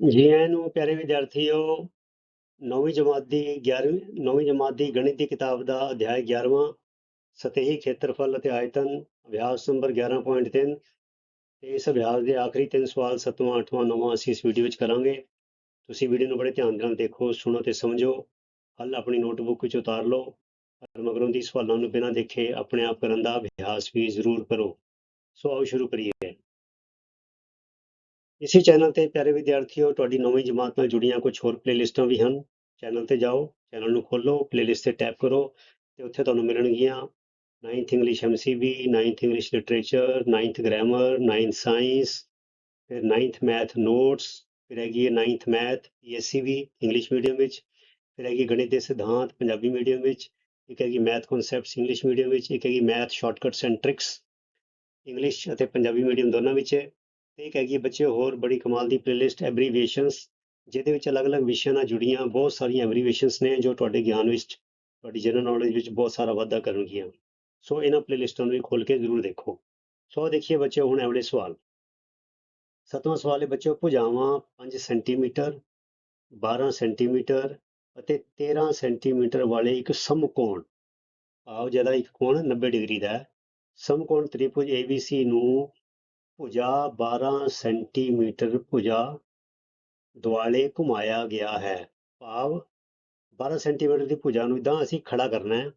ਜੀ ਆਇਆਂ ਨੂੰ ਪਿਆਰੇ ਵਿਦਿਆਰਥੀਓ, ਨੌਵੀਂ ਜਮਾਤ ਦੀ 11ਵੀਂ ਨੌਵੀਂ ਜਮਾਤ ਦੀ ਗਣਿਤ ਦੀ ਕਿਤਾਬ ਦਾ ਅਧਿਆਇ 11ਵਾਂ ਸਤਹੀ ਖੇਤਰਫਲ ਅਤੇ ਆਇਤਨ, ਅਭਿਆਸ ਨੰਬਰ 11.3 ਤੇ ਇਸ ਅਭਿਆਸ ਦੇ ਆਖਰੀ ਤਿੰਨ ਸਵਾਲ 7ਵਾਂ 8ਵਾਂ 9ਵਾਂ ਅਸੀਂ ਇਸ ਵੀਡੀਓ ਵਿੱਚ ਕਰਾਂਗੇ। ਤੁਸੀਂ ਵੀਡੀਓ ਨੂੰ ਬੜੇ ਧਿਆਨ ਨਾਲ ਦੇਖੋ, ਸੁਣੋ ਤੇ ਸਮਝੋ। ਹੱਲ ਆਪਣੀ ਨੋਟਬੁੱਕ ਵਿੱਚ ਉਤਾਰ ਲਓ ਪਰ ਮਗਰੋਂ ਦੀ ਸਵਾਲਾਂ ਨੂੰ ਬਿਨਾਂ ਦੇਖੇ ਆਪਣੇ ਆਪ ਕਰਨ ਦਾ ਅਭਿਆਸ ਵੀ ਜ਼ਰੂਰ ਕਰੋ। ਸੋ ਆਓ ਸ਼ੁਰੂ ਕਰੀਏ। ਇਸੇ ਚੈਨਲ ਤੇ ਪਿਆਰੇ ਵਿਦਿਆਰਥੀਓ, ਤੁਹਾਡੀ ਨੌਵੀਂ ਜਮਾਤ ਨਾਲ ਜੁੜੀਆਂ ਕੁਝ ਹੋਰ ਪਲੇਲਿਸਟਾਂ ਵੀ ਹਨ। ਚੈਨਲ ਤੇ ਜਾਓ, ਚੈਨਲ ਨੂੰ ਖੋਲੋ ਪਲੇਲਿਸਟ ਤੇ ਟੈਪ ਕਰੋ ਤੇ ਉੱਥੇ ਤੁਹਾਨੂੰ ਮਿਲਣਗੀਆਂ 9th English MCB 9th English literature 9th grammar 9th science ਫਿਰ 9th ਮੈਥ ਨੋਟਸ ਫਿਰ ਹੈਗੀ ਹੈ 9th math PSCB English medium ਵਿੱਚ, ਫਿਰ ਹੈਗੀ ਗਣਿਤ ਦੇ ਸਿਧਾਂਤ ਪੰਜਾਬੀ ਮੀਡੀਅਮ ਵਿੱਚ, ਇੱਕ ਹੈਗੀ ਮੈਥ ਕਨਸੈਪਟਸ ਇੰਗਲਿਸ਼ ਮੀਡੀਅਮ ਵਿੱਚ, ਇੱਕ ਹੈਗੀ math shortcuts and tricks English ਅਤੇ ਪੰਜਾਬੀ ਮੀਡੀਅਮ ਦੋਨਾਂ ਵਿੱਚ ਹੈ। ਤੇ ਇੱਕ ਹੈਗੀ ਬੱਚੇ ਹੋਰ ਬੜੀ ਕਮਾਲ ਦੀ ਪਲੇਲਿਸਟ ਐਬਰੀਵੇਸ਼ਨਸ ਜਿਹਦੇ ਵਿੱਚ ਅਲੱਗ-ਅਲੱਗ ਵਿਸ਼ਿਆਂ ਨਾਲ ਜੁੜੀਆਂ ਬਹੁਤ ਸਾਰੀਆਂ ਐਬਰੀਵੇਸ਼ਨਸ ਨੇ ਜੋ ਤੁਹਾਡੇ ਗਿਆਨ ਵਿੱਚ, ਤੁਹਾਡੀ ਜਨਰਲ ਨੌਲੇਜ ਵਿੱਚ ਬਹੁਤ ਸਾਰਾ ਵਾਧਾ ਕਰਨਗੀਆਂ। ਸੋ ਇਹਨਾਂ ਪਲੇਲਿਸਟਾਂ ਨੂੰ ਵੀ ਖੋਲ ਕੇ ਜ਼ਰੂਰ ਦੇਖੋ। ਸੋ ਦੇਖੀਏ ਬੱਚੇ, ਹੁਣ ਇਹ ਸਵਾਲ। ਸਤਵਾਂ ਸਵਾਲ ਹੈ ਬੱਚਿਓ, ਭੁਜਾਵਾਂ 5 ਸੈਂਟੀਮੀਟਰ 12 ਸੈਂਟੀਮੀਟਰ ਅਤੇ 13 ਸੈਂਟੀਮੀਟਰ ਵਾਲੇ ਇੱਕ ਸਮਕੋਣ। ਆਓ ਜਿਹੜਾ ਇੱਕ ਕੋਣ 90 ਡਿਗਰੀ ਦਾ ਹੈ। ਸਮਕੋਣ ਤ੍ਰਿਭੁਜ ABC ਨੂੰ ਭੁਜਾ 12 ਸੈਂਟੀਮੀਟਰ ਭੁਜਾ ਦੁਆਲੇ ਘੁਮਾਇਆ ਗਿਆ ਹੈ। ਭਾਵ 12 ਸੈਂਟੀਮੀਟਰ ਦੀ ਭੁਜਾ ਨੂੰ ਇਦਾਂ ਅਸੀਂ ਖੜਾ ਕਰਨਾ ਹੈ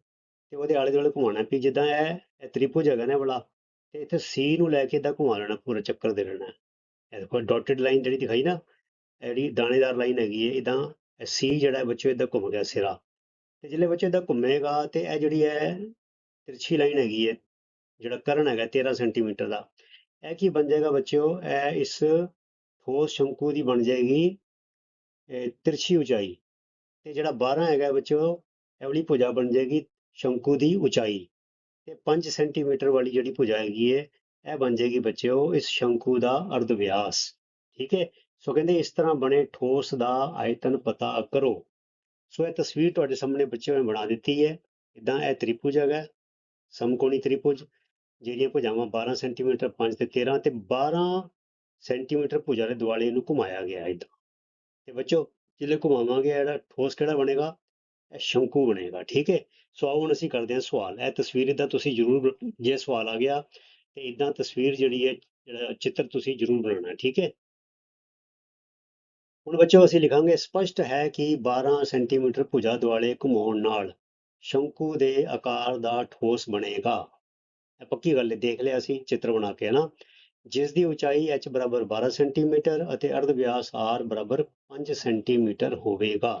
ਤੇ ਉਹਦੇ ਆਲੇ ਦੁਆਲੇ ਘੁਮਾਉਣਾ ਵੀ ਜਿੱਦਾਂ ਇਹ ਇਹ ਤ੍ਰਿਭੁਜ ਹੈਗਾ ਨਾ ਇਹ ਤੇ ਇੱਥੇ C ਨੂੰ ਲੈ ਕੇ ਇਦਾਂ ਘੁਮਾ ਲੈਣਾ, ਪੂਰਾ ਚੱਕਰ ਦੇ ਲੈਣਾ ਇਹ ਦੇਖੋ ਡਾਟਡ ਲਾਈਨ ਜਿਹੜੀ ਦਿਖਾਈ ਨਾ, ਇਹ ਜਿਹੜੀ ਦਾਣੇਦਾਰ ਲਾਈਨ ਹੈਗੀ ਹੈ, ਇਦਾਂ C ਜਿਹੜਾ ਹੈ ਬੱਚੋ ਇਦਾਂ ਘੁੰਮ ਗਿਆ ਸਿਰਾ। ਤੇ ਜਿਹੜੇ ਬੱਚੇ ਇਦਾਂ ਘੁੰਮੇਗਾ ਤੇ ਇਹ ਜਿਹੜੀ ਹੈ, ਤਿਰਛੀ ਲਾਈਨ ਹੈਗੀ ਹੈ, ਜਿਹੜਾ ਕਰਨ ਹੈਗਾ 13 ਸੈਂਟੀਮੀਟਰ ਦਾ। ਇਹ ਕੀ ਬਣ ਜਾਏਗਾ ਬੱਚਿਓ? ਇਹ ਇਸ ਠੋਸ ਸ਼ੰਕੂ ਦੀ ਬਣ ਜਾਏਗੀ, ਇਹ ਤਿਰਛੀ ਉਚਾਈ। ਤੇ ਜਿਹੜਾ 12 ਹੈਗਾ ਬੱਚਿਓ, ਇਹ ਵਾਲੀ ਭੁਜਾ ਬਣ ਜਾਏਗੀ ਸ਼ੰਕੂ ਦੀ ਉਚਾਈ। ਤੇ 5 ਸੈਂਟੀਮੀਟਰ ਵਾਲੀ ਜਿਹੜੀ ਭੁਜਾ ਹੈਗੀ ਹੈ ਇਹ ਬਣ ਜਾਏਗੀ ਬੱਚਿਓ ਇਸ ਸ਼ੰਕੂ ਦਾ ਅਰਧ ਵਿਆਸ ਠੀਕ ਹੈ ਸੋ ਕਹਿੰਦੇ ਇਸ ਤਰ੍ਹਾਂ ਬਣੇ ਠੋਸ ਦਾ ਆਇਤਨ ਪਤਾ ਕਰੋ। ਸੋ ਇਹ ਤਸਵੀਰ ਤੁਹਾਡੇ ਸਾਹਮਣੇ ਬੱਚਿਓ ਨੇ ਬਣਾ ਦਿੱਤੀ ਹੈ ਇਦਾਂ ਇਹ ਤ੍ਰਿਭੁਜ ਹੈਗਾ, ਸਮਕੋਣੀ ਤ੍ਰਿਭੁਜ। ਜਿਹੜੀਆਂ ਭੁਜਾਵਾਂ 12 ਸੈਂਟੀਮੀਟਰ 5 ਤੇ 13 ਤੇ 12 ਸੈਂਟੀਮੀਟਰ ਭੁਜਾ ਦੇ ਦੁਆਲੇ ਇਹਨੂੰ ਘੁਮਾਇਆ ਗਿਆ ਇਦਾਂ ਤੇ ਬੱਚੋ ਜਿਹੜੇ ਘੁਮਾਵਾਂਗੇ? ਇਹਦਾ ਠੋਸ ਕਿਹੜਾ ਬਣੇਗਾ? ਇਹ ਸ਼ੰਕੂ ਬਣੇਗਾ, ਠੀਕ ਹੈ? ਸੋ ਆਓ ਹੁਣ ਅਸੀਂ ਕਰਦੇ ਹਾਂ ਸਵਾਲ। ਇਹ ਤਸਵੀਰ ਇਦਾਂ ਤੁਸੀਂ ਜ਼ਰੂਰ ਜੇ ਸਵਾਲ ਆ ਗਿਆ, ਤੇ ਇਦਾਂ ਤਸਵੀਰ ਜਿਹੜੀ ਹੈ, ਜਿਹੜਾ ਚਿੱਤਰ ਤੁਸੀਂ ਜ਼ਰੂਰ ਬਣਾਉਣਾ, ਠੀਕ ਹੈ? ਹੁਣ ਬੱਚੋ, ਅਸੀਂ ਲਿਖਾਂਗੇ, ਸਪਸ਼ਟ ਹੈ ਕਿ 12 ਸੈਂਟੀਮੀਟਰ ਭੁਜਾ ਦੁਆਲੇ ਘੁਮਾਉਣ ਨਾਲ ਸ਼ੰਕੂ ਦੇ ਆਕਾਰ ਦਾ ਠੋਸ ਬਣੇਗਾ। ਪੱਕੀ ਗੱਲ ਹੈ ਦੇਖ ਲਿਆ ਅਸੀਂ ਚਿੱਤਰ ਬਣਾ ਕੇ ਨਾ ਜਿਸ ਦੀ ਉਚਾਈ h ਬਰਾਬਰ 12 ਸੈਂਟੀਮੀਟਰ ਅਤੇ ਅਰਧ ਵਿਆਸ r ਬਰਾਬਰ 5 ਸੈਂਟੀਮੀਟਰ ਹੋਵੇਗਾ।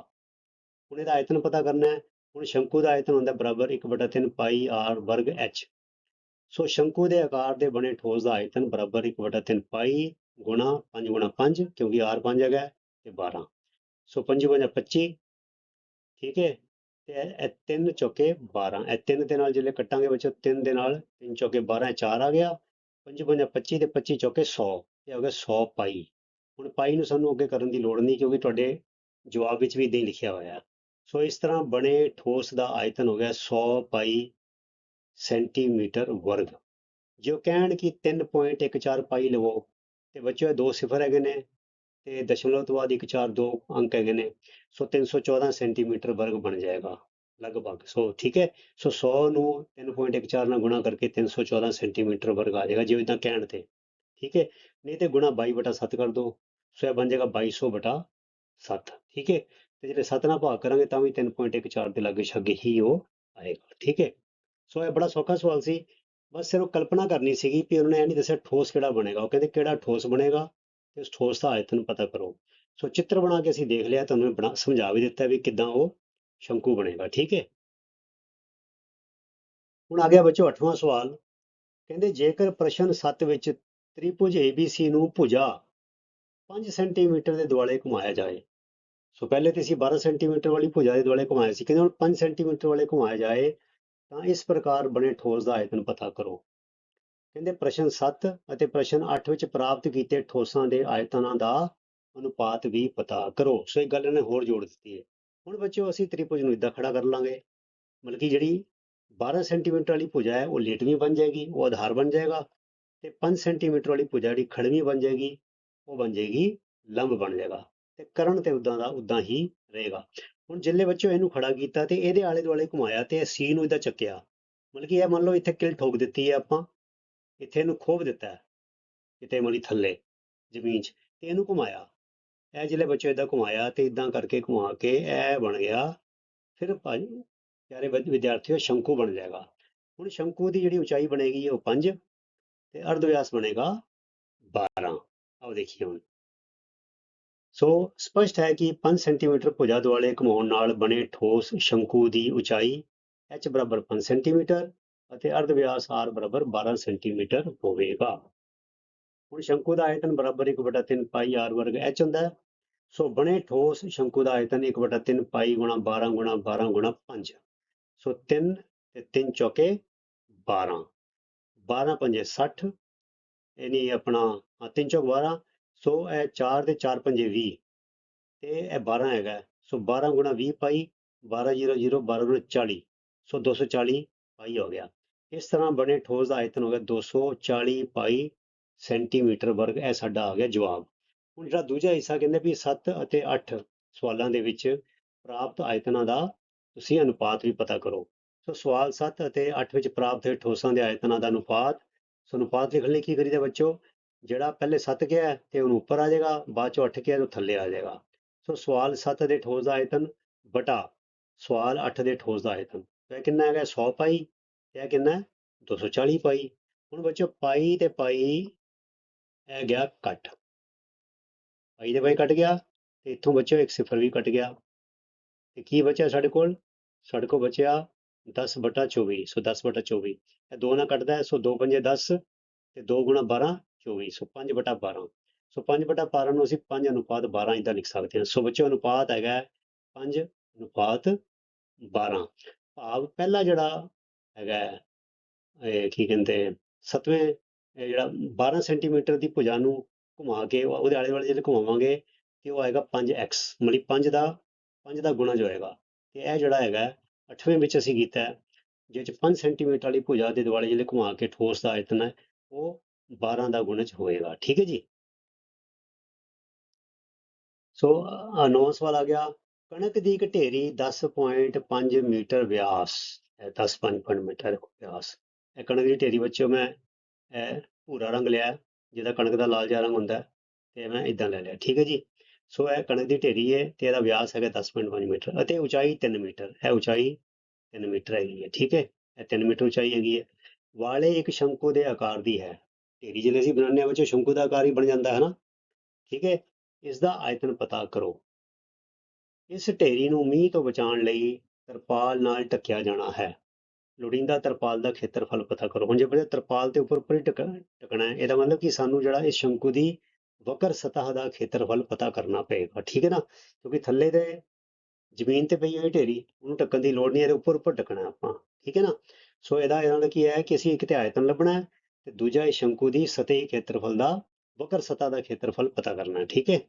ਹੁਣ ਇਹਦਾ ਆਇਤਨ ਪਤਾ ਕਰਨਾ ਹੈ। ਹੁਣ ਸ਼ੰਕੂ ਦਾ ਆਇਤਨ ਹੁੰਦਾ ਬਰਾਬਰ 1/3 ਪਾਈ r ਵਰਗ h ਸੋ ਸ਼ੰਕੂ ਦੇ ਆਕਾਰ ਦੇ ਬਣੇ ਠੋਸ ਦਾ ਆਇਤਨ ਬਰਾਬਰ 1/3 ਪਾਈ ਗੁਣਾ 5 ਗੁਣਾ 5 ਕਿਉਂਕਿ r 5 ਹੈਗਾ ਤੇ 12 ਸੋ 5 5 25 ਠੀਕ ਹੈ ਤੇ ਇਹ 3 ਚੌਕੇ 12 ਇਹ 3 ਦੇ ਨਾਲ ਜਿਹੜੇ ਕੱਟਾਂਗੇ ਬੱਚੋ 3 ਦੇ ਨਾਲ 3 ਚੌਕੇ 12 4 ਆ ਗਿਆ। 5 5 25 ਤੇ 25 ਚੌਕੇ 100 ਇਹ ਹੋ ਗਿਆ 100 ਪਾਈ। ਹੁਣ ਪਾਈ ਨੂੰ ਸਾਨੂੰ ਅੱਗੇ ਕਰਨ ਦੀ ਲੋੜ ਨਹੀਂ ਕਿਉਂਕਿ ਤੁਹਾਡੇ ਜਵਾਬ ਵਿੱਚ ਵੀ ਇਦਾਂ ਹੀ ਲਿਖਿਆ ਹੋਇਆ। ਸੋ ਇਸ ਤਰ੍ਹਾਂ ਬਣੇ ਠੋਸ ਦਾ ਆਇਤਨ ਹੋ ਗਿਆ 100 ਪਾਈ ਸੈਂਟੀਮੀਟਰ ਵਰਗ। ਜੇ ਉਹ ਕਹਿਣ ਕਿ 3.14 ਪਾਈ ਲਵੋ, ਤੇ ਬੱਚਿਓ ਇਹ ਦੋ ਸਿਫਰ ਹੈਗੇ ਨੇ। ਤੇ ਦਸ਼ਮਲਵ ਤੋਂ ਬਾਅਦ 1 4 2 ਅੰਕ ਹੈਗੇ ਨੇ, ਸੋ 314 ਸੈਂਟੀਮੀਟਰ ਵਰਗ ਬਣ ਜਾਏਗਾ, ਲਗਭਗ। ਸੋ ਠੀਕ ਹੈ, ਸੋ 100 ਨੂੰ 3.14 ਨਾਲ ਗੁਣਾ ਕਰਕੇ 314 ਸੈਂਟੀਮੀਟਰ ਵਰਗ ਆ ਜਾਏਗਾ, ਜਿਵੇਂ ਤਾਂ ਕਹਿਣ ਤੇ। ਠੀਕ ਹੈ, ਨਹੀਂ ਤੇ ਗੁਣਾ 22 ਬਟਾ 7 ਕਰ ਦੋ, ਸੋ ਇਹ ਬਣ ਜਾਏਗਾ 2200 ਬਟਾ 7 ਠੀਕ ਹੈ, ਤੇ ਜਿਹੜੇ 7 ਨਾਲ ਭਾਗ ਕਰਾਂਗੇ ਤਾਂ ਵੀ 3.14 ਦੇ ਲਾਗੇ ਛੱਗੇ ਹੀ ਉਹ ਆਏਗਾ। ਠੀਕ ਹੈ, ਸੋ ਇਹ ਬੜਾ ਸੌਖਾ ਸਵਾਲ ਸੀ, ਬਸ ਸਿਰਫ ਕਲਪਨਾ ਕਰਨੀ ਸੀਗੀ ਕਿ ਉਹਨਾਂ ਨੇ ਇਹ ਨਹੀਂ ਦੱਸਿਆ ਠੋਸ ਕਿਹੜਾ ਬਣੇਗਾ, ਉਹ ਕਹਿੰਦੇ ਕਿਹੜਾ ਠੋਸ ਬਣੇਗਾ ਤੇ ਠੋਸ ਦਾ ਆਇਤਨ ਪਤਾ ਕਰੋ। ਸੋ ਚਿੱਤਰ ਬਣਾ ਕੇ ਅਸੀਂ ਦੇਖ ਲਿਆ, ਤੁਹਾਨੂੰ ਬਣਾ, ਸਮਝਾ ਵੀ ਦਿੱਤਾ ਵੀ ਕਿਦਾਂ ਉਹ ਸ਼ੰਕੂ ਬਣੇਗਾ, ਠੀਕ ਹੈ? ਹੁਣ ਆ ਗਿਆ ਬੱਚੋ 8ਵਾਂ ਸਵਾਲ। ਕਹਿੰਦੇ ਜੇਕਰ ਪ੍ਰਸ਼ਨ 7 ਵਿੱਚ ਤ੍ਰਿਭੁਜ ABC ਨੂੰ ਭੁਜਾ 5 ਸੈਂਟੀਮੀਟਰ ਦੇ ਦੁਆਲੇ ਘੁਮਾਇਆ ਜਾਏ। ਸੋ ਪਹਿਲੇ ਤੇ ਅਸੀਂ 12 ਸੈਂਟੀਮੀਟਰ ਵਾਲੀ ਭੁਜਾ ਦੇ ਦੁਆਲੇ ਘੁਮਾਇਆ ਸੀ। ਕਹਿੰਦੇ ਹੁਣ 5 ਸੈਂਟੀਮੀਟਰ ਵਾਲੇ ਘੁਮਾਇਆ ਜਾਏ, ਤਾਂ ਇਸ ਪ੍ਰਕਾਰ ਬਣੇ ਠੋਸ ਦਾ ਆਇਤਨ ਪਤਾ ਕਰੋ। ਕਹਿੰਦੇ ਪ੍ਰਸ਼ਨ 7 ਅਤੇ ਪ੍ਰਸ਼ਨ 8 ਵਿੱਚ ਪ੍ਰਾਪਤ ਕੀਤੇ ਠੋਸਾਂ ਦੇ ਆਇਤਨਾਂ ਦਾ ਅਨੁਪਾਤ ਵੀ ਪਤਾ ਕਰੋ। ਸੋ ਇਹ ਗੱਲ ਇਹਨੇ ਹੋਰ ਜੋੜ ਦਿੱਤੀ ਹੈ। ਹੁਣ ਬੱਚਿਓ ਅਸੀਂ ਤ੍ਰਿਭੁਜ ਨੂੰ ਇਦਾਂ ਖੜਾ ਕਰ ਲਾਂਗੇ। ਮਤਲਬ ਕਿ ਜਿਹੜੀ 12 ਸੈਂਟੀਮੀਟਰ ਵਾਲੀ ਭੁਜਾ ਹੈ, ਉਹ ਲੇਟਵੀਂ ਬਣ ਜਾਏਗੀ, ਉਹ ਆਧਾਰ ਬਣ ਜਾਏਗਾ ਤੇ 5 ਸੈਂਟੀਮੀਟਰ ਵਾਲੀ ਭੁਜਾ ਜਿਹੜੀ ਖੜਵੀਂ ਬਣ ਜਾਏਗੀ, ਉਹ ਬਣ ਜਾਏਗੀ, ਲੰਬ ਬਣ ਜਾਏਗਾ ਤੇ ਕਰਨ ਤੇ ਉਦਾਂ ਦਾ ਉਦਾਂ ਹੀ ਰਹੇਗਾ। ਹੁਣ ਜਿੱਲੇ ਬੱਚੋ ਇਹਨੂੰ ਖੜਾ ਕੀਤਾ ਤੇ ਇਹਦੇ ਆਲੇ ਦੁਆਲੇ ਘੁਮਾਇਆ ਤੇ ਸੀ ਨੂੰ ਇਹਦਾ ਚੱਕਿਆ। ਮਤਲਬ ਕਿ ਇਹ ਮੰਨ ਲਓ ਇੱਥੇ ਕਿਲ ਠੋਕ ਦਿੱਤੀ ਹੈ ਆਪਾਂ। ਇੱਥੇ ਇਹਨੂੰ ਖੋਬ ਦਿੱਤਾ ਕਿਤੇ ਮਲੀ ਥੱਲੇ ਜ਼ਮੀਨ 'ਚ। ਤੇ ਇਹਨੂੰ ਘੁਮਾਇਆ। ਇਹ ਜਿੱਲੇ ਬੱਚੋ ਇਦਾਂ ਘੁਮਾਇਆ ਤੇ ਇਦਾਂ ਕਰਕੇ ਘੁਮਾ ਕੇ ਇਹ ਬਣ ਗਿਆ। ਫਿਰ ਭਾਜੀ ਪਿਆਰੇ ਵਿਦ- ਵਿਦਿਆਰਥੀਓ ਸ਼ੰਕੂ ਬਣ ਜਾਏਗਾ। ਹੁਣ ਸ਼ੰਕੂ ਦੀ ਜਿਹੜੀ ਉਚਾਈ ਬਣੇਗੀ ਉਹ 5 ਤੇ ਅਰਧ ਵਿਆਸ ਬਣੇਗਾ 12 ਆਓ ਦੇਖੀਏ ਹੁਣ। ਸੋ ਸਪਸ਼ਟ ਹੈ ਕਿ 5 ਸੈਂਟੀਮੀਟਰ ਭੁਜਾ ਦੁਆਲੇ ਘੁਮਾਉਣ ਨਾਲ ਬਣੇ ਠੋਸ ਸ਼ੰਕੂ ਦੀ ਉਚਾਈ h ਬਰਾਬਰ 5 ਸੈਂਟੀਮੀਟਰ ਅਤੇ ਅਰਧ ਵਿਆਸ r ਬਰਾਬਰ 12 ਸੈਂਟੀਮੀਟਰ ਹੋਵੇਗਾ। ਹੁਣ ਸ਼ੰਕੂ ਦਾ ਆਇਤਨ ਬਰਾਬਰ 1/3 ਪਾਈ r ਵਰਗ h ਹੁੰਦਾ ਹੈ। ਸੋ ਬਣੇ ਠੋਸ ਸ਼ੰਕੂ ਦਾ ਆਇਤਨ 1/3 ਪਾਈ ਗੁਣਾ 12 ਗੁਣਾ 12 ਗੁਣਾ 5 ਸੋ 3 ਤੇ 3 ਚੌਕੇ 12 12 ਪੰਜੇ 60 ਯਾਨੀ ਆਪਣਾ ਹਾਂ, ਤਿੰਨ ਚੌਕ 12 ਸੋ ਇਹ 4 ਤੇ 4 ਪੰਜੇ 20 ਤੇ ਇਹ 12 ਹੈਗਾ। ਸੋ 12 ਗੁਣਾ 20 ਪਾਈ 12 0 0 12 ਗੁਣਾ 40 ਸੋ 240 ਪਾਈ ਹੋ ਗਿਆ। ਇਸ ਤਰ੍ਹਾਂ ਬਣੇ ਠੋਸ ਦਾ ਆਇਤਨ ਹੋ ਗਿਆ 240 ਪਾਈ ਸੈਂਟੀਮੀਟਰ ਵਰਗ ਇਹ ਸਾਡਾ ਆ ਗਿਆ ਜਵਾਬ। ਹੁਣ ਜਿਹੜਾ ਦੂਜਾ ਹਿੱਸਾ ਕਹਿੰਦੇ ਵੀ 7 ਅਤੇ 8 ਸਵਾਲਾਂ ਦੇ ਵਿੱਚ ਪ੍ਰਾਪਤ ਆਇਤਨਾਂ ਦਾ ਤੁਸੀਂ ਅਨੁਪਾਤ ਵੀ ਪਤਾ ਕਰੋ। ਸੋ ਸਵਾਲ 7 ਅਤੇ 8 ਵਿੱਚ ਪ੍ਰਾਪਤ ਹੋਏ ਠੋਸਾਂ ਦੇ ਆਇਤਨਾਂ ਦਾ ਅਨੁਪਾਤ। ਸੋ ਅਨੁਪਾਤ ਲਿਖਣ ਲਈ ਕੀ ਕਰੀਦਾ ਬੱਚੋ ਜਿਹੜਾ ਪਹਿਲੇ 7 ਕਿਹਾ ਤੇ ਉਹਨੂੰ ਉੱਪਰ ਆ ਜਾਏਗਾ, ਬਾਅਦ ਚੋਂ 8 ਕਿਹਾ ਤੇ ਉਹ ਥੱਲੇ ਆ ਜਾਏਗਾ। ਸੋ ਸਵਾਲ 7 ਦੇ ਠੋਸ ਦਾ ਆਇਤਨ ਬਟਾ ਸਵਾਲ 8 ਦੇ ਠੋਸ ਦਾ ਆਇਤਨ। ਤੇ ਇਹ ਕਿੰਨਾ ਹੈਗਾ? 100 ਪਾਈ ਇਹ ਕਿੰਨਾ ਹੈ? 240 ਪਾਈ। ਹੁਣ ਬੱਚੋ ਪਾਈ ਤੇ ਪਾਈ, ਇਹ ਗਿਆ ਕੱਟ ਪਾਈ ਤੇ ਪਾਈ ਕੱਟ ਗਿਆ ਤੇ ਇੱਥੋਂ ਬੱਚੋ ਇੱਕ ਸਿਫਰ ਵੀ ਕੱਟ ਗਿਆ। ਤੇ ਕੀ ਬਚਿਆ ਸਾਡੇ ਕੋਲ? ਸਾਡੇ ਕੋਲ ਬਚਿਆ 10 ਬਟਾ 24 ਸੋ 10 ਬਟਾ 24 ਇਹ ਦੋ ਨਾਲ ਕੱਟਦਾ ਹੈ, ਸੋ 2 ਪੰਜੇ 10 ਤੇ 2 ਗੁਣਾ 12 24 ਸੋ 5 ਬਟਾ 12 ਸੋ 5 ਬਟਾ 12 ਨੂੰ ਅਸੀਂ 5 ਅਨੁਪਾਤ 12 ਇਦਾਂ ਲਿਖ ਸਕਦੇ ਹਾਂ। ਸੋ ਬੱਚੋ ਅਨੁਪਾਤ ਹੈਗਾ 5 ਅਨੁਪਾਤ 12 ਭਾਵ ਪਹਿਲਾ ਜਿਹੜਾ ਹੈਗਾ ਇਹ ਕੀ ਕਹਿੰਦੇ ਸਤਵੇਂ ਜਿਹੜਾ 12 ਸੈਂਟੀਮੀਟਰ ਦੀ ਭੁਜਾ ਨੂੰ ਘੁਮਾ ਕੇ ਉਹਦੇ ਆਲੇ ਦੁਆਲੇ ਜਿਹੜੇ ਘੁਮਾਵਾਂਗੇ ਤੇ ਉਹ ਆਏਗਾ 5x ਮਤਲਬ 5 ਦਾ 5 ਦਾ ਗੁਣਾ ਜੋ ਹੋਏਗਾ। ਤੇ ਇਹ ਜਿਹੜਾ ਹੈਗਾ 8ਵੇਂ ਵਿੱਚ ਅਸੀਂ ਕੀਤਾ ਹੈ ਜਿਹਦੇ ਚ 5 ਸੈਂਟੀਮੀਟਰ ਵਾਲੀ ਭੁਜਾ ਦੇ ਦੁਆਲੇ ਜਿਹੜੇ ਘੁਮਾ ਕੇ ਠੋਸ ਦਾ ਆਇਤਨ ਹੈ ਉਹ 12 ਦਾ ਗੁਣਜ ਹੋਏਗਾ। ਠੀਕ ਹੈ ਜੀ? ਸੋ ਅ, ਨੌਵਾਂ ਸਵਾਲ ਆ ਗਿਆ। ਕਣਕ ਦੀ ਇੱਕ ਢੇਰੀ 10.5 ਮੀਟਰ ਵਿਆਸ। ਹੈ 10.5 ਮੀਟਰ ਵਿਆਸ ਇਹ ਕਣਕ ਦੀ ਢੇਰੀ ਬੱਚਿਓ ਮੈਂ, ਇਹ ਭੂਰਾ ਰੰਗ ਲਿਆ, ਜਿਹਦਾ ਕਣਕ ਦਾ ਲਾਲ ਜਿਹਾ ਰੰਗ ਹੁੰਦਾ, ਤੇ ਮੈਂ ਇਦਾਂ ਲੈ ਲਿਆ, ਠੀਕ ਹੈ ਜੀ? ਸੋ ਇਹ ਕਣਕ ਦੀ ਢੇਰੀ ਹੈ ਤੇ ਇਹਦਾ ਵਿਆਸ ਹੈਗਾ 10.5 ਮੀਟਰ, ਅਤੇ ਉਚਾਈ 3 ਮੀਟਰ, ਇਹ ਉਚਾਈ 3 ਮੀਟਰ ਹੈਗੀ ਹੈ, ਠੀਕ ਹੈ? ਇਹ 3 ਮੀਟਰ ਉਚਾਈ ਹੈਗੀ ਹੈ। ਵਾਲੇ ਇੱਕ ਸ਼ੰਕੂ ਦੇ ਆਕਾਰ ਦੀ ਹੈ। ਢੇਰੀ ਜਿਹੜੇ ਅਸੀਂ ਬਣਾਉਂਦੇ ਹਾਂ ਬੱਚੋ ਸ਼ੰਕੂ ਦਾ ਆਕਾਰ ਹੀ ਬਣ ਜਾਂਦਾ, ਹੈ ਨਾ? ਠੀਕ ਹੈ? ਇਸ ਦਾ ਆਇਤਨ ਪਤਾ ਕਰੋ। ਇਸ ਢੇਰੀ ਨੂੰ ਮੀਂਹ ਤੋਂ ਬਚਾਉਣ ਲਈ ਤਰਪਾਲ ਨਾਲ ਢੱਕਿਆ ਜਾਣਾ ਹੈ। ਲੋੜੀਂਦਾ ਤਰਪਾਲ ਦਾ ਖੇਤਰਫਲ ਪਤਾ ਕਰੋ। ਹੁਣ ਜੇ ਬੱਚੇ ਤਰਪਾਲ ਦੇ ਉੱਪਰ ਉੱਪਰ ਹੀ ਢੱਕ- ਢੱਕਣਾ ਹੈ, ਇਹਦਾ ਮਤਲਬ ਕਿ ਸਾਨੂੰ ਜਿਹੜਾ ਇਹ ਸ਼ੰਕੂ ਦੀ ਵਕਰ ਸਤਹ ਦਾ ਖੇਤਰਫਲ ਪਤਾ ਕਰਨਾ ਪਏਗਾ, ਠੀਕ ਹੈ ਨਾ? ਕਿਉਂਕਿ ਥੱਲੇ ਦੇ ਜ਼ਮੀਨ ਤੇ ਪਈ ਹੋਈ ਢੇਰੀ, ਉਹਨੂੰ ਢੱਕਣ ਦੀ ਲੋੜ ਨਹੀਂ, ਇਹਦੇ ਉੱਪਰ ਉੱਪਰ ਢੱਕਣਾ ਆਪਾਂ, ਠੀਕ ਹੈ ਨਾ? ਸੋ ਇਹਦਾ ਇਹਦਾ ਮਤਲਬ ਕੀ ਹੈ ਕਿ ਅਸੀਂ ਇੱਕ ਤੇ ਆਇਤਨ ਲੱਭਣਾ ਹੈ ਤੇ ਦੂਜਾ ਇਹ ਸ਼ੰਕੂ ਦੀ ਸਤਹੀ ਖੇਤਰਫਲ ਦਾ ਵਕਰ ਸਤਹ ਦਾ ਖੇਤਰਫਲ ਪਤਾ ਕਰਨਾ ਹੈ, ਠੀਕ ਹੈ?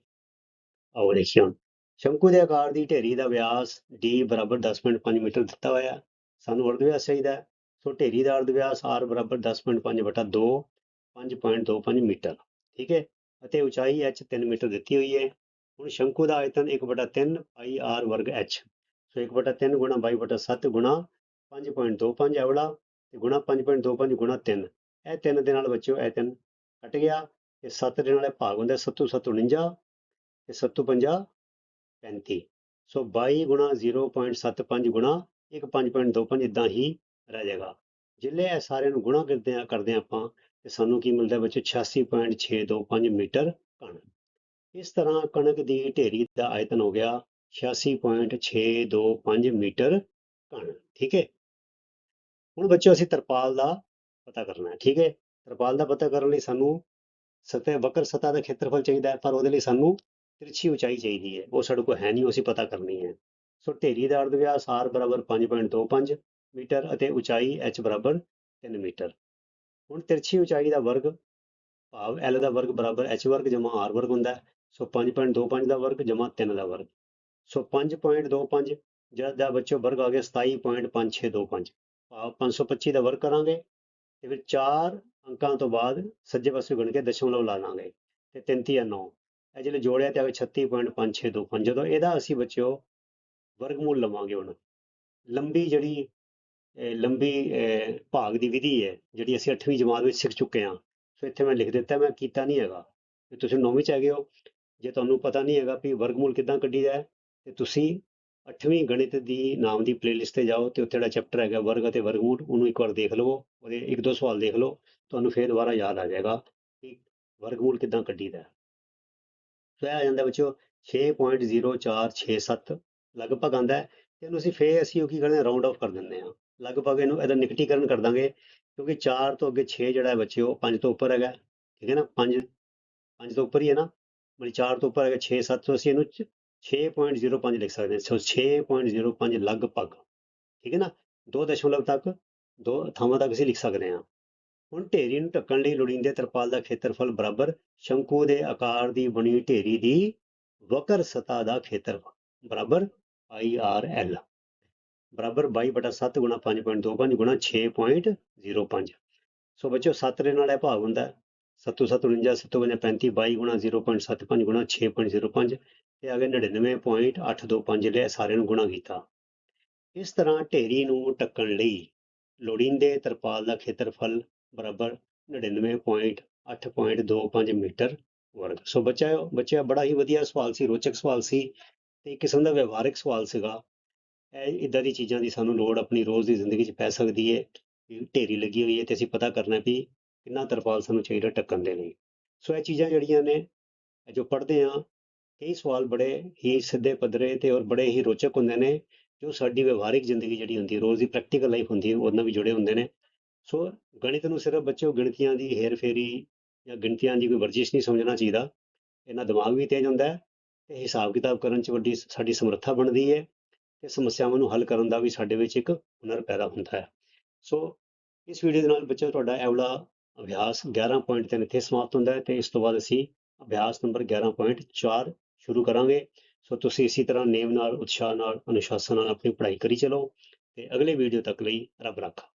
ਆਓ ਦੇਖੀਏ ਹੁਣ। ਸ਼ੰਕੂ ਦੇ ਆਕਾਰ ਦੀ ਢੇਰੀ ਦਾ ਵਿਆਸ d ਬਰਾਬਰ 10.5 ਮੀਟਰ ਦਿੱਤਾ ਹੋਇਆ ਹੈ। ਸਾਨੂੰ ਅਰਧ ਵਿਆਸ ਚਾਹੀਦਾ ਹੈ। ਸੋ ਢੇਰੀ ਦਾ ਅਰਧ ਵਿਆਸ r ਬਰਾਬਰ 10.5 ਬਟਾ 2 5.25 ਮੀਟਰ। ਠੀਕ ਹੈ? ਅਤੇ ਉਚਾਈ h 3 ਮੀਟਰ ਦਿੱਤੀ ਹੋਈ ਹੈ। ਹੁਣ ਸ਼ੰਕੂ ਦਾ ਆਇਤਨ 1/3 ਪਾਈ r ਵਰਗ h ਸੋ 1/3 ਗੁਣਾ 22 ਬਟਾ 7 ਗੁਣਾ 5.25 ਇਹ ਵਾਲਾ ਤੇ ਗੁਣਾ 5.25 ਗੁਣਾ 3 ਇਹ 3 ਦੇ ਨਾਲ ਬੱਚਿਓ, ਇਹ 3 ਕੱਟ ਗਿਆ। ਤੇ 7 ਦੇ ਨਾਲ ਇਹ ਭਾਗ ਹੁੰਦਾ 7 7 49 ਤੇ 7 50 35 ਸੋ 22 ਗੁਣਾ 0.75 ਗੁਣਾ 1.5.25 ਇਦਾਂ ਹੀ ਰਹਿ ਜਾਏਗਾ। ਜਿੱਲੇ ਇਹ ਸਾਰਿਆਂ ਨੂੰ ਗੁਣਾ ਕਰਦੇ ਆ, ਕਰਦੇ ਹਾਂ ਆਪਾਂ, ਤੇ ਸਾਨੂੰ ਕੀ ਮਿਲਦਾ ਬੱਚੋ 86.625 ਮੀਟਰ ਕਣ ਇਸ ਤਰ੍ਹਾਂ ਕਣਕ ਦੀ ਢੇਰੀ ਦਾ ਆਇਤਨ ਹੋ ਗਿਆ 86.625 ਮੀਟਰ ਕਣ ਠੀਕ ਹੈ ਹੁਣ ਬੱਚੋ ਅਸੀਂ ਤਰਪਾਲ ਦਾ ਪਤਾ ਕਰਨਾ ਹੈ ਠੀਕ ਹੈ ਤਰਪਾਲ ਦਾ ਪਤਾ ਕਰਨ ਲਈ ਸਾਨੂੰ ਸਤਹ ਵਕਰ ਸਤਹ ਦਾ ਖੇਤਰਫਲ ਚਾਹੀਦਾ ਹੈ, ਪਰ ਉਹਦੇ ਲਈ ਸਾਨੂੰ ਤਿਰਛੀ ਉਚਾਈ ਚਾਹੀਦੀ ਹੈ। ਉਹ ਸਾਡੇ ਕੋਲ ਹੈ ਨਹੀਂ ਉਹ ਅਸੀਂ ਪਤਾ ਕਰਨੀ ਹੈ। ਸੋ ਢੇਰੀ ਦਾ ਅਰਧ ਵਿਆਸ r ਬਰਾਬਰ 5.25 ਮੀਟਰ ਅਤੇ ਉਚਾਈ h ਬਰਾਬਰ 3 ਮੀਟਰ। ਹੁਣ ਤਿਰਛੀ ਉਚਾਈ ਦਾ ਵਰਗ, ਭਾਵ l ਦਾ ਵਰਗ ਬਰਾਬਰ h ਵਰਗ ਜਮਾ r ਵਰਗ ਹੁੰਦਾ ਹੈ। ਸੋ 5.25 ਦਾ ਵਰਗ ਜਮਾ 3 ਦਾ ਵਰਗ। ਸੋ 5.25 ਜਿਹੜਾ ਦਾ ਬੱਚੋ ਵਰਗ ਆ ਗਿਆ 27.5625 ਭਾਵ 525 ਦਾ ਵਰਗ ਕਰਾਂਗੇ ਤੇ ਫਿਰ 4 ਅੰਕਾਂ ਤੋਂ ਬਾਅਦ ਸੱਜੇ ਪਾਸੇ ਗੁਣ ਕੇ ਦਸ਼ਮਲਵ ਲਾ ਲਾਂਗੇ ਤੇ 33 ਆ 9 ਇਹ ਜਿਹੜੇ ਜੋੜਿਆ ਤੇ ਆ ਗਿਆ 36.5625 ਜਦੋਂ ਇਹਦਾ ਅਸੀਂ ਬੱਚਿਓ ਵਰਗਮੂਲ ਲਵਾਂਗੇ ਹੁਣ। ਲੰਬੀ ਜਿਹੜੀ ਲੰਬੀ ਭਾਗ ਦੀ ਵਿਧੀ ਹੈ, ਜਿਹੜੀ ਅਸੀਂ 8ਵੀਂ ਜਮਾਤ ਵਿੱਚ ਸਿੱਖ ਚੁੱਕੇ ਹਾਂ, ਸੋ ਇੱਥੇ ਮੈਂ ਲਿਖ ਦਿੱਤਾ, ਮੈਂ ਕੀਤਾ ਨਹੀਂ ਹੈਗਾ। ਤੇ ਤੁਸੀਂ 9ਵੀਂ ਚ ਹੈਗੇ ਹੋ, ਜੇ ਤੁਹਾਨੂੰ ਪਤਾ ਨਹੀਂ ਹੈਗਾ ਵੀ ਵਰਗਮੂਲ ਕਿੱਦਾਂ ਕੱਢੀਦਾ ਹੈ, ਤੇ ਤੁਸੀਂ 8ਵੀਂ ਗਣਿਤ ਦੀ ਨਾਮ ਦੀ ਪਲੇਲਿਸਟ ਤੇ ਜਾਓ, ਤੇ ਉੱਥੇ ਜਿਹੜਾ ਚੈਪਟਰ ਹੈਗਾ, ਵਰਗ ਅਤੇ ਵਰਗਮੂਲ, ਉਹਨੂੰ ਇੱਕ ਵਾਰ ਦੇਖ ਲਵੋ, ਉਹਦੇ ਇੱਕ ਦੋ ਸਵਾਲ ਦੇਖ ਲਓ, ਤੁਹਾਨੂੰ ਫੇਰ ਦੁਬਾਰਾ ਯਾਦ ਆ ਜਾਏਗਾ ਕਿ ਵਰਗਮੂਲ ਕਿੱਦਾਂ ਕੱਢੀਦਾ ਹੈ। ਸੋ ਇਹ ਆ ਜਾਂਦਾ ਬੱਚਿਓ 6.0467 ਲਗਭਗ ਆਂਦਾ ਹੈ ਤੇ ਇਹਨੂੰ ਅਸੀਂ ਫੇਰ ਅਸੀਂ ਉਹ ਕੀ ਕਰਦੇ ਹਾਂ ਰਾਉਂਡ ਆਫ ਕਰ ਦਿੰਦੇ ਹਾਂ। ਲਗਭਗ ਇਹਨੂੰ ਇਹਦਾ ਨਿਕਟੀਕਰਨ ਕਰ ਦਾਂਗੇ ਕਿਉਂਕਿ 4 ਤੋਂ ਅੱਗੇ 6 ਜਿਹੜਾ ਹੈ ਬੱਚਿਓ 5 ਤੋਂ ਉੱਪਰ ਹੈਗਾ, ਠੀਕ ਹੈ ਨਾ? 5 5 ਤੋਂ ਉੱਪਰ ਹੀ ਹੈ ਨਾ? ਮਤਲਬ 4 ਤੋਂ ਉੱਪਰ ਹੈਗਾ 6 7 ਤੋਂ ਅਸੀਂ ਇਹਨੂੰ 6.05 ਲਿਖ ਸਕਦੇ ਹਾਂ। ਸੋ 6.05 ਲਗਭਗ, ਠੀਕ ਹੈ ਨਾ? ਦੋ ਦਸ਼ਮਲਵ ਤੱਕ, ਦੋ ਥਾਵਾਂ ਤੱਕ ਅਸੀਂ ਲਿਖ ਸਕਦੇ ਹਾਂ। ਹੁਣ ਢੇਰੀ ਨੂੰ ਢੱਕਣ ਲਈ ਲੋੜੀਂਦੇ ਤਰਪਾਲ ਦਾ ਖੇਤਰਫਲ ਬਰਾਬਰ ਸ਼ੰਕੂ ਦੇ ਆਕਾਰ ਦੀ ਬਣੀ ਢੇਰੀ ਦੀ ਵਕਰ ਸਤਾ ਦਾ ਖੇਤਰਫਲ, ਬਰਾਬਰ ਆਈ ਆਰ ਐਲ। ਬਰਾਬਰ 22 ਬਟਾ 7 ਗੁਣਾ 5.25 ਗੁਣਾ 6.05 ਸੋ ਬੱਚਿਓ 7 ਦੇ ਨਾਲ ਇਹ ਭਾਗ ਹੁੰਦਾ ਹੈ। 7 7 49 7 35 22 ਗੁਣਾ 0.75 6.05 ਤੇ ਆ ਗਿਆ 99.825 ਲਿਆ ਸਾਰਿਆਂ ਨੂੰ ਗੁਣਾ ਕੀਤਾ। ਇਸ ਤਰ੍ਹਾਂ ਢੇਰੀ ਨੂੰ ਢੱਕਣ ਲਈ ਲੋੜੀਂਦੇ ਤਰਪਾਲ ਦਾ ਖੇਤਰਫਲ ਬਰਾਬਰ 99.8.25 ਮੀਟਰ ਵਰਗ। ਸੋ ਬੱਚਾ ਬੱਚਾ ਬੜਾ ਹੀ ਵਧੀਆ ਸਵਾਲ ਸੀ, ਰੋਚਕ ਸਵਾਲ ਸੀ ਤੇ ਇੱਕ ਕਿਸਮ ਦਾ ਵਿਵਹਾਰਿਕ ਸਵਾਲ ਸੀਗਾ। ਇਹ ਇਦਾਂ ਦੀ ਚੀਜ਼ਾਂ ਦੀ ਸਾਨੂੰ ਲੋੜ ਆਪਣੀ ਰੋਜ਼ ਦੀ ਜ਼ਿੰਦਗੀ 'ਚ ਪੈ ਸਕਦੀ ਹੈ ਢੇਰੀ ਲੱਗੀ ਹੋਈ ਹੈ ਤੇ ਅਸੀਂ ਪਤਾ ਕਰਨਾ ਵੀ ਕਿੰਨਾ ਤਰਪਾਲ ਸਾਨੂੰ ਚਾਹੀਦਾ ਢੱਕਣ ਦੇ ਲਈ। ਸੋ ਇਹ ਚੀਜ਼ਾਂ ਜਿਹੜੀਆਂ ਨੇ ਜੋ ਪੜ੍ਹਦੇ ਆ, ਕਈ ਸਵਾਲ ਬੜੇ ਹੀ ਸਿੱਧੇ ਪੱਧਰੇ ਤੇ ਔਰ ਬੜੇ ਹੀ ਰੋਚਕ ਹੁੰਦੇ ਨੇ, ਜੋ ਸਾਡੀ ਵਿਵਹਾਰਿਕ ਜ਼ਿੰਦਗੀ ਜਿਹੜੀ ਹੁੰਦੀ ਹੈ, ਰੋਜ਼ ਦੀ ਪ੍ਰੈਕਟੀਕਲ ਲਾਈਫ ਹੁੰਦੀ ਹੈ ਉਹਦੇ ਨਾਲ ਵੀ ਜੁੜੇ ਹੁੰਦੇ ਨੇ। ਸੋ ਗਣਿਤ ਨੂੰ ਸਿਰਫ ਬੱਚਿਓ ਗਿਣਤੀਆਂ ਦੀ ਹੇਰਫੇਰੀ ਜਾਂ ਗਿਣਤੀਆਂ ਦੀ ਕੋਈ ਵਰਜਿਸ਼ ਨਹੀਂ ਸਮਝਣਾ ਚਾਹੀਦਾ। ਇਹਨਾਂ ਦਿਮਾਗ ਵੀ ਤੇਜ਼ ਹੁੰਦਾ ਹੈ ਤੇ ਹਿਸਾਬ ਕਿਤਾਬ ਕਰਨ 'ਚ ਵੱਡੀ ਸਾਡੀ ਸਮਰੱਥਾ ਬਣਦੀ ਹੈ ਤੇ ਸਮੱਸਿਆਵਾਂ ਨੂੰ ਹੱਲ ਕਰਨ ਦਾ ਵੀ ਸਾਡੇ ਵਿੱਚ ਇੱਕ ਹੁਨਰ ਪੈਦਾ ਹੁੰਦਾ ਹੈ। ਸੋ ਇਸ ਵੀਡੀਓ ਦੇ ਨਾਲ ਬੱਚਿਓ ਤੁਹਾਡਾ ਇਹ ਵਾਲਾ ਅਭਿਆਸ 11.3 ਇੱਥੇ ਸਮਾਪਤ ਹੁੰਦਾ ਹੈ ਤੇ ਇਸ ਤੋਂ ਬਾਅਦ ਅਸੀਂ ਅਭਿਆਸ ਨੰਬਰ 11.4 ਸ਼ੁਰੂ ਕਰਾਂਗੇ। ਸੋ ਤੁਸੀਂ ਇਸੇ ਤਰ੍ਹਾਂ ਨੇਮ ਨਾਲ, ਉਤਸ਼ਾਹ ਨਾਲ, ਅਨੁਸ਼ਾਸਨ ਨਾਲ ਆਪਣੀ ਪੜ੍ਹਾਈ ਕਰੀ ਚਲੋ ਤੇ ਅਗਲੇ ਵੀਡੀਓ ਤੱਕ ਲਈ ਰੱਬ ਰਾਖਾ।